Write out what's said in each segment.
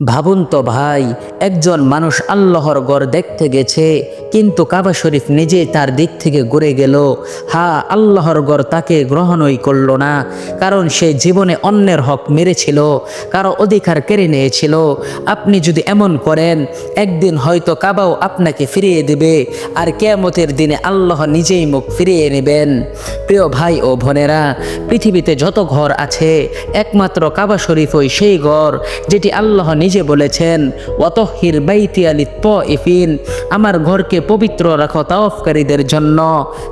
ভাবুন তো ভাই একজন মানুষ আল্লাহর গড় দেখতে গেছে কিন্তু কাবা শরীফ নিজে তার দিক থেকে ঘুরে গেল। হা, আল্লাহর গড় তাকে গ্রহণই করল না, কারণ সে জীবনে অন্যের হক মেরেছিল, কারও অধিকার কেড়ে নিয়েছিল। আপনি যদি এমন করেন, একদিন হয়তো কাবাও আপনাকে ফিরিয়ে দেবে, আর কেয়ামতের দিনে আল্লাহ নিজেই মুখ ফিরিয়ে নেবেন। প্রিয় ভাই ও বোনেরা, পৃথিবীতে যত ঘর আছে, একমাত্র কাবা শরীফই সেই ঘর, যেটি আল্লাহ নিজে বলেছেন ওয়াতহির বাইতি আলি ত ইফিন আমার ঘরকে পবিত্র রাখো তাওফকারীদের জন্য।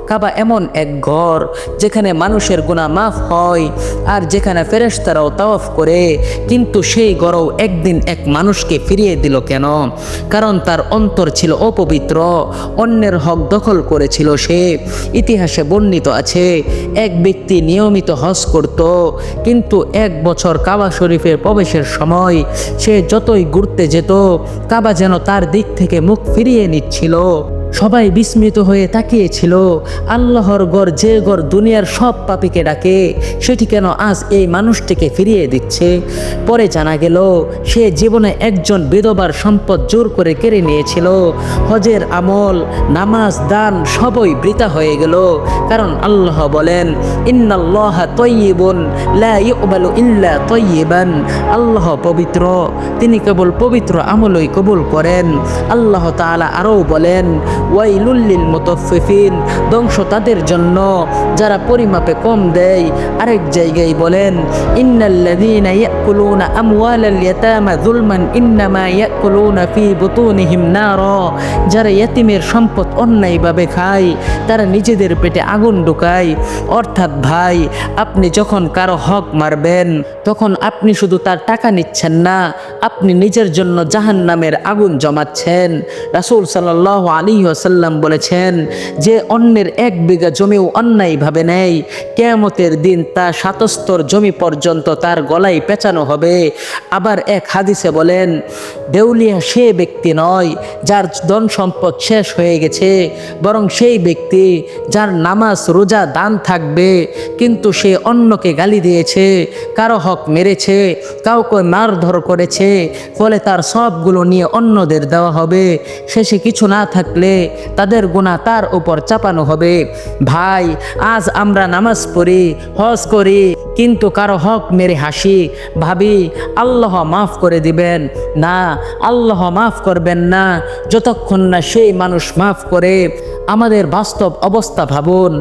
কাবা এমন এক ঘর যেখানে মানুষের গুণা মাফ হয় আর যেখানে ফেরেশতারাও তাওয়াফ করে। কিন্তু সেই ঘরও একদিন এক মানুষকে ফিরিয়ে দিল কেন? কারণ তার অন্তর ছিল অপবিত্র, অন্যের হক দখল করেছিল সে। ইতিহাসে বর্ণিত আছে, এক ব্যক্তি নিয়মিত হজ করত, কিন্তু এক বছর কাবা শরীফের প্রবেশের সময় সে যতই ঘুরতে যেত, কাবা যেন তার দিক থেকে মুখ ফিরিয়ে নিচ্ছিল। সবাই বিস্মিত হয়ে তাকিয়েছিল। আল্লাহর গড় যে গড় দুনিয়ার সব পাপিকে ডাকে, সেটি কেন আজ এই মানুষটিকে ফিরিয়ে দিচ্ছে? পরে জানা গেল, সে জীবনে একজন বিধবার সম্পদ জোর করে কেড়ে নিয়েছিল। হজের আমল, নামাজ, দান সবই বৃথা হয়ে গেল। কারণ আল্লাহ বলেন, ইন্নাল্লাহ তৈবন ইল্লা তৈবান আল্লাহ পবিত্র, তিনি কেবল পবিত্র আমলই কবুল করেন। আল্লাহ তাআলা আরও বলেন ওয়াইলুল্লিল মুতাফফিফিন, ধ্বংস তাদের জন্য। যারা পরিমাপে কম দেয়, আরেক জায়গায় বলেন, ইন্নাল্লাযীনা ইয়াকুলুনা আমওয়ালাল ইয়াতামা যুলমান, ইন্নামা ইয়াকুলুনা ফি বুতুনিহিম নারা। যারা ইয়াতিমের সম্পদ অন্যায়ভাবে খায়, তারা নিজেদের পেটে আগুন ঢুকায়। অর্থাৎ ভাই, আপনি যখন কারও হক মারবেন, তখন আপনি শুধু তার টাকা নিচ্ছেন না, আপনি নিজের জন্য জাহান নামের আগুন জমাচ্ছেন। রাসূল সাল্লাল্লাহু আলী ওয়াসাল্লাম বলেছেন যে অন্যের এক বিঘা জমিও অন্যায়ভাবে নেয় কেয়ামতের দিন তা সাতস্তর জমি পর্যন্ত তার গলায় পেঁচানো হবে। আবার এক হাদিসে বলেন, দেউলিয়া সে ব্যক্তি নয় যার ধন সম্পদ শেষ হয়ে গেছে, বরং সেই ব্যক্তি যার নামাজ, রোজা, দান থাকবে, কিন্তু সে অন্যকে গালি দিয়েছে, কারও হক মেরেছে, কাউকে মারধর করেছে, ফলে তার সবগুলো নিয়ে অন্যদের দেওয়া হবে। শেষে কিছু না থাকলে তাদের গুণা তার উপর চাপানো হবে। ভাই, আজ আমরা নামাজ পড়ি, হজ করি, কিন্তু কারও হক মেরে হাসি। ভাবি, আল্লাহ মাফ করে দিবেন। না, আল্লাহ মাফ করবেন না, যতক্ষণ না সেই মানুষ মাফ করে। আমাদের বাস্তব অবস্থা ভাবুন,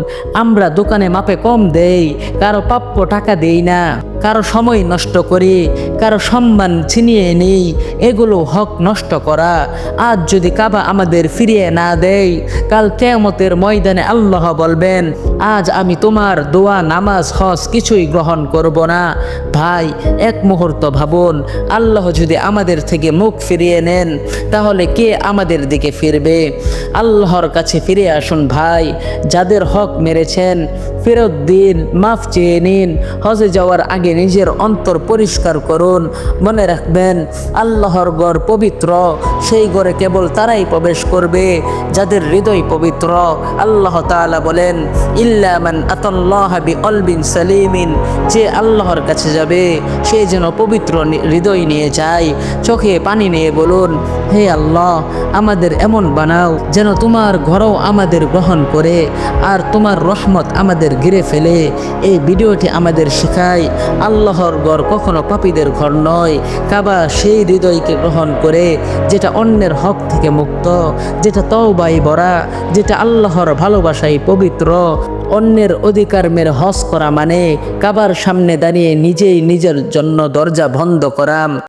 আমরা দোকানে মাপে কম দেই, কারও প্রাপ্য টাকা দেই না, কারও সময় নষ্ট করি কারও সম্মান ছিনিয়ে নেই, এগুলো হক নষ্ট করা। আজ যদি কাবা আমাদের ফিরিয়ে না দেয়, কাল কেয়ামতের ময়দানে আল্লাহ বলবেন আজ আমি তোমার দোয়া, নামাজ, হজ কিছুই গ্রহণ করব না। ভাই, এক মুহূর্ত ভাবুন, আল্লাহ যদি আমাদের থেকে মুখ ফিরিয়ে নেন, তাহলে কে আমাদের দিকে ফিরবে? আল্লাহর কাছে ফিরে আসুন ভাই, যাদের হক মেরেছেন, ফেরত দিন, মাফ চেয়ে নিন, হজে যাওয়ার আগে নিজের অন্তর পরিষ্কার করুন। মনে রাখবেন, আল্লাহর গড় পবিত্র, সেই গড়ে কেবল তারাই প্রবেশ করবে, যাদের হৃদয় পবিত্র। আল্লাহ তাআলা বলেন ইল্লামান আতাল্লাহ বি অলবিন সালিমিন। যে আল্লাহর কাছে যাবে, সে যেন পবিত্র হৃদয় নিয়ে যায়, চোখে পানি নিয়ে বলুন, হে আল্লাহ, আমাদের এমন বানাও যেন তোমার ঘরও আমাদের গ্রহণ করে, আর তোমার রহমত আমাদের ঘিরে ফেলে। এই ভিডিওটি আমাদের শেখায়, আল্লাহর ঘর কখনো পাপীদের ঘর নয়, কাবা সেই হৃদয়কে গ্রহণ করে, যেটা অন্যের হক থেকে মুক্ত, যেটা তওবাই ভরা যেটা আল্লাহর ভালোবাসায় পবিত্র। অন্যের অধিকার মেরে হজ করা মানে কাবার সামনে দাঁড়িয়ে নিজেই নিজের জন্য দরজা বন্ধ করা।